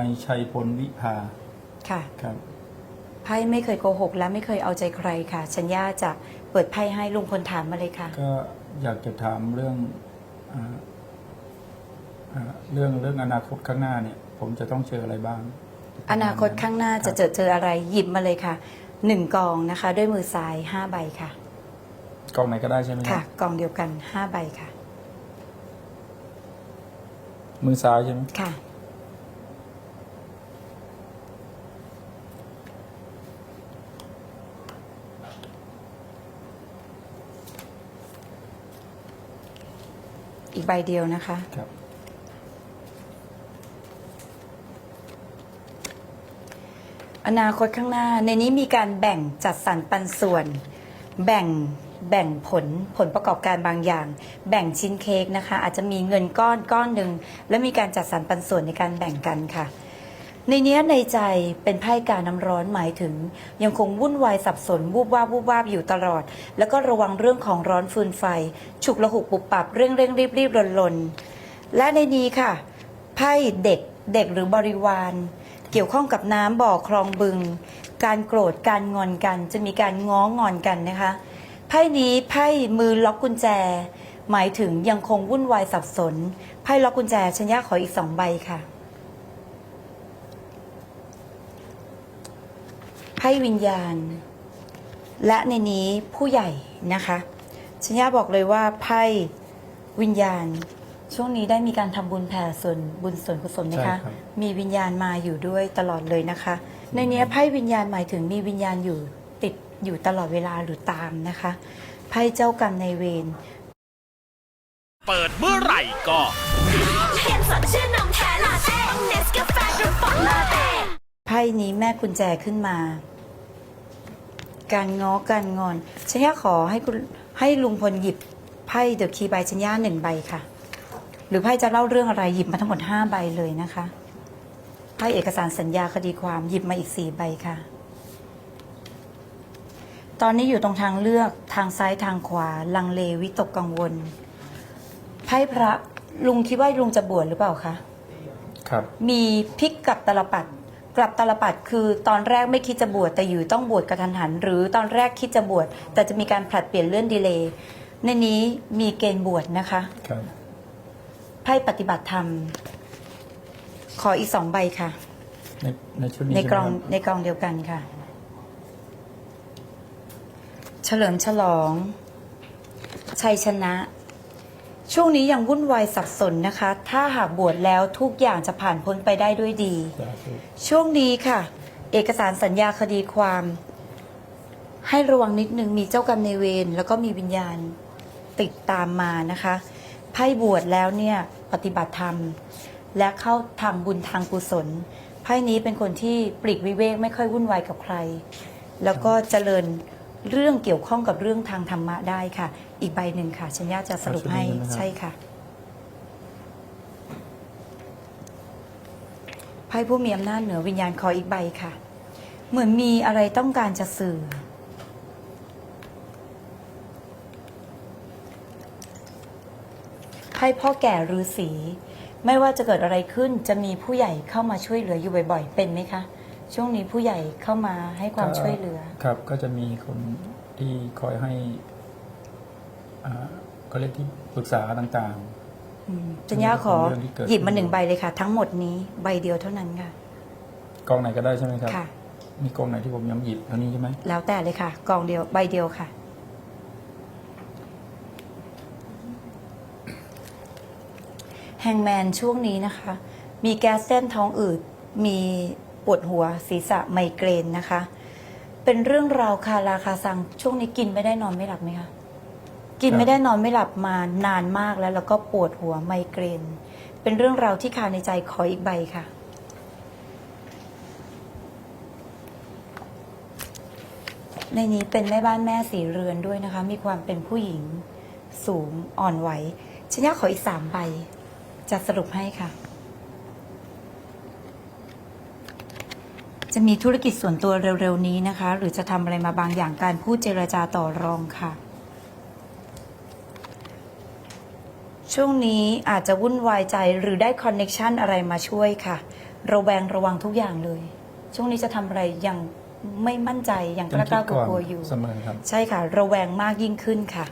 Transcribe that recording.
นายชัยพลวิภาค่ะครับไพ่ไม่เคยโกหก และไม่เคยเอาใจใครค่ะชัญญาจะเปิดไพ่ให้ลุงพลถามมาเลยค่ะ ก็อยากจะถามเรื่องอ่าอ่าเรื่องเรื่องอนาคตข้างหน้าเนี่ย ผมจะต้องเจออะไรบ้าง อนาคตข้างหน้าจะเจอเจออะไรหยิบมาเลยค่ะหนึ่งกองนะคะ ด้วยมือซ้ายห้าใบค่ะกล้องไหนก็ได้ใช่ไหมคค่ะรับกองเดียวกันห้าใบค่ะ มือซ้ายใช่ไหมค่ะ อีกใบเดียวนะคะ ครับ อนาคตข้างหน้า ในนี้มีการแบ่งจัดสรรปันส่วน แบ่งแบ่งผลผลประกอบการบางอย่าง แบ่งชิ้นเค้กนะคะ อาจจะมีเงินก้อนก้อนหนึ่งและมีการจัดสรรปันส่วนในการแบ่งกันค่ะ ในเนี้ยในใจเป็นไพ่การน้ำร้อนหมายถึง ยังคงวุ่นวายสับสนวูบวาบวูบวาบอยู่ตลอด แล้วก็ระวังเรื่องของร้อนฟืนไฟ ฉุกละหุกปุบปับเร่งเร่งรีบรีบลนลนและในนี้ค่ะ ไพ่เด็กเด็กหรือบริวาร เกี่ยวข้องกับน้ำบ่อคลองบึง การโกรธการงอนกัน จะมีการง้องอนกันนะคะไพ่นี้ไพ่มือล็อกกุญแจ หมายถึงยังคงวุ่นวายสับสนไพ่ล็อกกุญแจชัญญาขออีกสองใบค่ะ พ่วิญญาณ และในนี้ผู้ใหญ่นะคะชัญญาบอกเลยว่าไพ่วิญญาณ ช่วงนี้ได้มีการทำบุญแผ่ส่วนบุญส่วนกุศลนะคะใช่ครับมีวิญญาณมาอยู่ด้วยตลอดเลยนะคะ ในเนี้ยไพ่วิญญาณหมายถึงมีวิญญาณอยู่ติดอยู่ตลอดเวลาหรือตามนะคะไพ่เจ้ากรรมในายเวรเปิดเมื่อไหร่ก็เห็นสดชื่นนมแท้ลาเต้เนสกาแฟกระป๋องลาเต้ไพ่นี้แม่กุญแจขึ้นมา การง้อการงอนชัญญาขอให้คุณให้ลุงพลหยิบไพ่เดอะคีย์ใบชัญญาหนึ่งใบค่ะ หรือไพ่จะเล่าเรื่องอะไรหยิบมาทั้งหมดห้าใบเลยนะคะไพ่เอกสารสัญญาคดีความหยิบมาอีกสี่ใบค่ะ ตอนนี้อยู่ตรงทางเลือกทางซ้ายทางขวา ลังเลวิตกกังวลไพ่พระลุงคิดว่าลุงจะบวชหรือเปล่าคะครับ มีพลิกกลับตลปัด กลับตลปัดคือตอนแรกไม่คิดจะบวชแต่อยู่ต้องบวชกระทันหัน หรือตอนแรกคิดจะบวชแต่จะมีการผลัดเปลี่ยนเลื่อนดีเลย์ในนี้มีเกณฑ์บวชนะคะครับไพ่ปฏิบัติธรรม ขออีกสองใบค่ะ ในในชุดนี้ในใช่ไหมกล่องครับในกล่องเดียวกันค่ะ เฉลิมฉลอง ชัยชนะ ช่วงนี้ยังวุ่นวายสับสนนะคะ ถ้าหากบวชแล้วทุกอย่างจะผ่านพ้นไปได้ด้วยดี สาธุช่วงนี้ค่ะ เอกสารสัญญาคดีความ ให้ระวังนิดนึงมีเจ้ากรรมในายเวรแล้วก็มีวิญญาณติดตามมานะคะไพ่บวชแล้วเนี่ยปฏิบัติธรรม และเข้าทางบุญทางกุศลไพ่นี้เป็นคนที่ปลีกวิเวกไม่ค่อยวุ่นวายกับใคร แล้วก็เจริญ เรื่องเกี่ยวข้องกับเรื่องทางธรรมะได้ค่ะ อีกใบหนึ่งค่ะชัญญาจะสรุปให้ใช่ค่ะไพ่ผู้มีอำนาจเหนือวิญญาณขออีกใบค่ะ เหมือนมีอะไรต้องการจะสื่อไพ่พ่อแก่ฤาษีไม่ว่าจะเกิดอะไรขึ้นจะมีผู้ใหญ่เข้ามาช่วยเหลืออยู่บ่อย ๆ เป็นไหมคะ ช่วงนี้ผู้ใหญ่เข้ามาให้ความช่วยเหลือ ครับก็จะมีคนที่คอยให้อ่าเขาเรียกที่ปรึกษาต่างอืมจัญญาขอเรื่องที่เกิดหยิบมาหนึ่งใบเลยค่ะ ทั้งหมดนี้ใบเดียวเท่านั้นค่ะๆกล้องไหนก็ได้ใช่ไหมครับค่ะมีกล้องไหนที่ผมยังหยิบเท่านี้ใช่ไหมแล้วแต่เลยค่ะกองเดียวใบเดียวค่ะ แฮงแมนช่วงนี้นะคะ มีแก๊สเส้นท้องอืดมี ปวดหัวศีรษะไมเกรนนะคะ เป็นเรื่องราวคาราคาซังช่วงนี้กินไม่ได้นอนไม่หลับไหมคะกินไม่ได้นอนไม่หลับมานานมากแล้ว แล้วก็ปวดหัวไมเกรน เป็นเรื่องราวที่คาในใจขออีกใบค่ะ ในนี้เป็นแม่บ้านแม่สีเรือนด้วยนะคะ มีความเป็นผู้หญิง สูงอ่อนไหวฉันอยากขออีกสามใบจะสรุปให้ค่ะ จะมีธุรกิจส่วนตัวเร็วๆนี้นะคะ หรือจะทำอะไรมาบางอย่างการพูดเจรจาต่อรองค่ะ ช่วงนี้อาจจะวุ่นวายใจหรือได้คอนเน็ชันอะไรมาช่วยค่ะ ระแวงระวังทุกอย่างเลย ช่วงนี้จะทำอะไรยังไม่มั่นใจยังกต้องล้าคิดกลัวก่อนกลัวอยู่ เสมอครับ ใช่ค่ะ ระแวงมากยิ่งขึ้นค่ะ